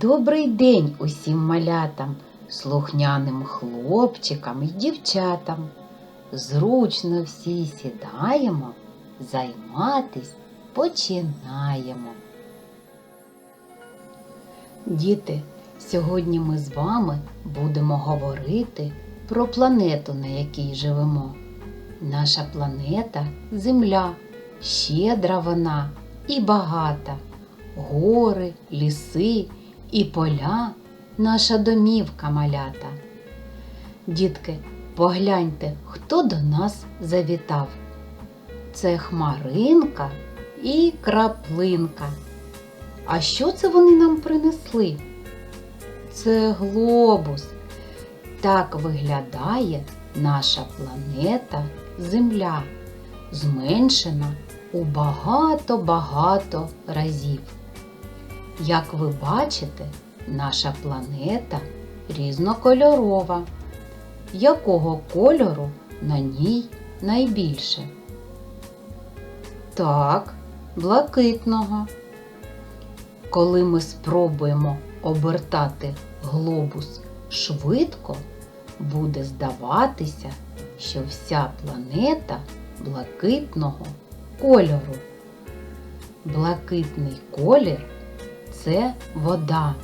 Добрий день усім малятам, слухняним хлопчикам і дівчатам. Зручно всі сідаємо, займатись починаємо. Діти, сьогодні ми з вами будемо говорити про планету, на якій живемо. Наша планета Земля, щедра вона і багата. Гори, ліси і поля наша домівка малята. Дітки, погляньте, хто до нас завітав. Це хмаринка і краплинка. А що це вони нам принесли? Це глобус. Так виглядає наша планета Земля, зменшена у багато-багато разів. Як ви бачите, наша планета різнокольорова. Якого кольору на ній найбільше? Так, блакитного. Коли ми спробуємо обертати глобус швидко, буде здаватися, що вся планета блакитного кольору. Блакитний колір це вода,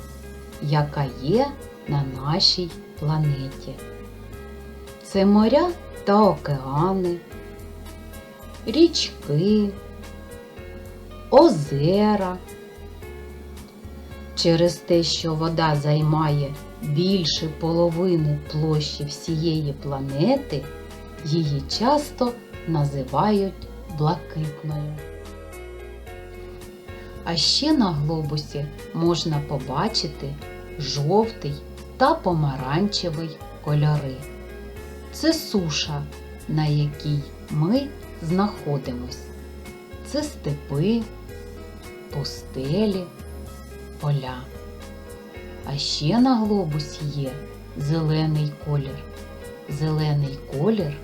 яка є на нашій планеті. Це моря та океани, річки, озера. Через те, що вода займає більше половини площі всієї планети, її часто називають блакитною. А ще на глобусі можна побачити жовтий та помаранчевий кольори. Це суша, на якій ми знаходимось. Це степи, пустелі, поля. А ще на глобусі є зелений колір. Зелений колір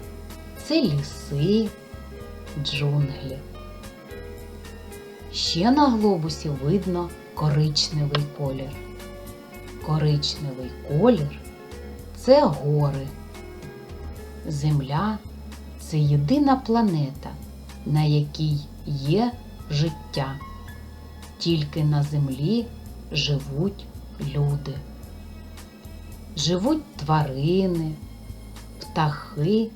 це ліси, джунглі. Ще на глобусі видно коричневий колір. Коричневий колір це гори. Земля це єдина планета, на якій є життя. Тільки на землі живуть люди. Живуть тварини, птахи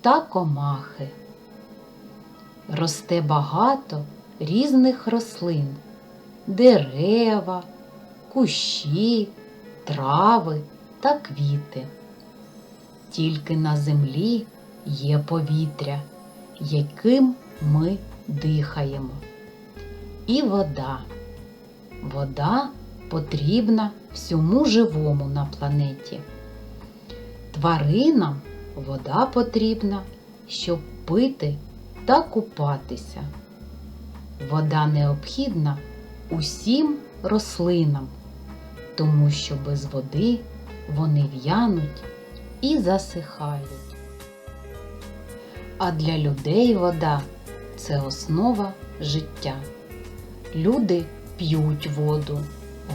та комахи. Росте багато різних рослин, дерева, кущі, трави та квіти. Тільки на землі є повітря, яким ми дихаємо. І вода. Вода потрібна всьому живому на планеті. Тваринам вода потрібна, щоб пити та купатися. Вода необхідна усім рослинам, тому що без води вони в'януть і засихають. А для людей вода це основа життя. Люди п'ють воду,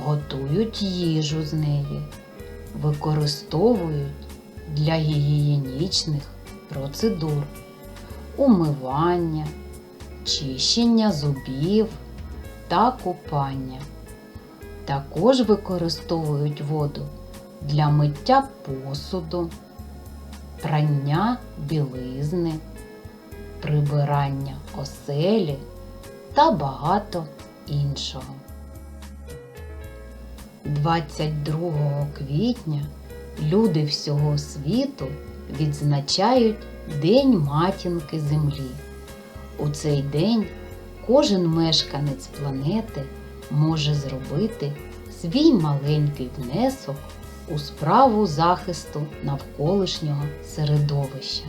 готують їжу з неї, використовують для гігієнічних процедур, умивання, чищення зубів та купання. Також використовують воду для миття посуду, прання білизни, прибирання оселі та багато іншого. 22 квітня люди всього світу відзначають День матінки Землі. У цей день кожен мешканець планети може зробити свій маленький внесок у справу захисту навколишнього середовища.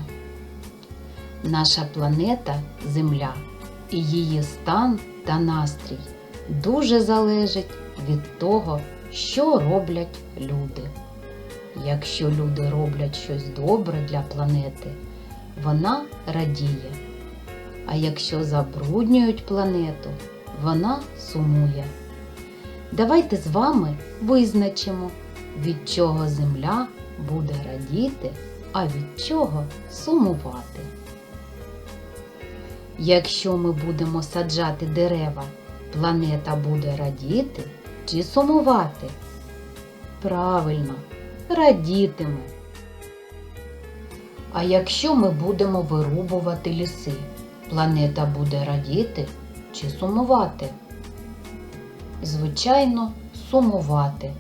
Наша планета Земля і її стан та настрій дуже залежить від того, що роблять люди. Якщо люди роблять щось добре для планети, вона радіє. А якщо забруднюють планету, вона сумує. давайте з вами визначимо, від чого земля буде радіти, а від чого сумувати. Якщо ми будемо саджати дерева, планета буде радіти чи сумувати? Правильно, радітиме. А якщо ми будемо вирубувати ліси, планета буде радіти чи сумувати? Звичайно, сумувати.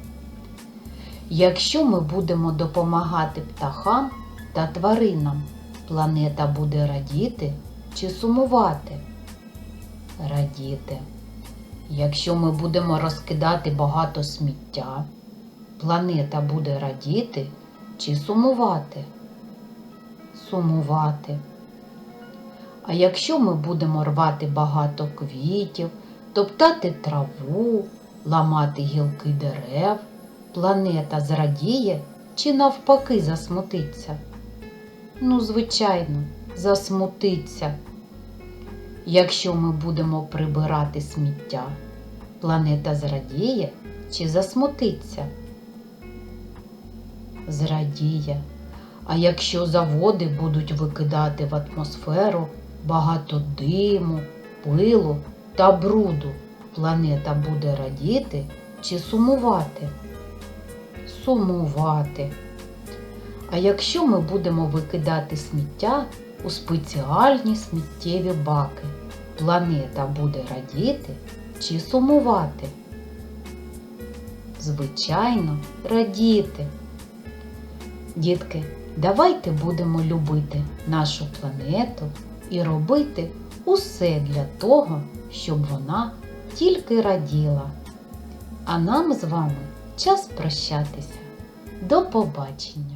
Якщо ми будемо допомагати птахам та тваринам, планета буде радіти чи сумувати? Радіти. Якщо ми будемо розкидати багато сміття, планета буде радіти чи сумувати? Сумувати. А якщо ми будемо рвати багато квітів, топтати траву, ламати гілки дерев, планета зрадіє чи навпаки засмутиться? Ну, звичайно, засмутиться. Якщо ми будемо прибирати сміття, планета зрадіє чи засмутиться? Зрадіє. А якщо заводи будуть викидати в атмосферу багато диму, пилу та бруду, планета буде радіти чи сумувати? Сумувати. А якщо ми будемо викидати сміття у спеціальні сміттєві баки, планета буде радіти чи сумувати? Звичайно, радіти. Дітки, давайте будемо любити нашу планету і робити усе для того, щоб вона тільки раділа. А нам з вами час прощатися. До побачення!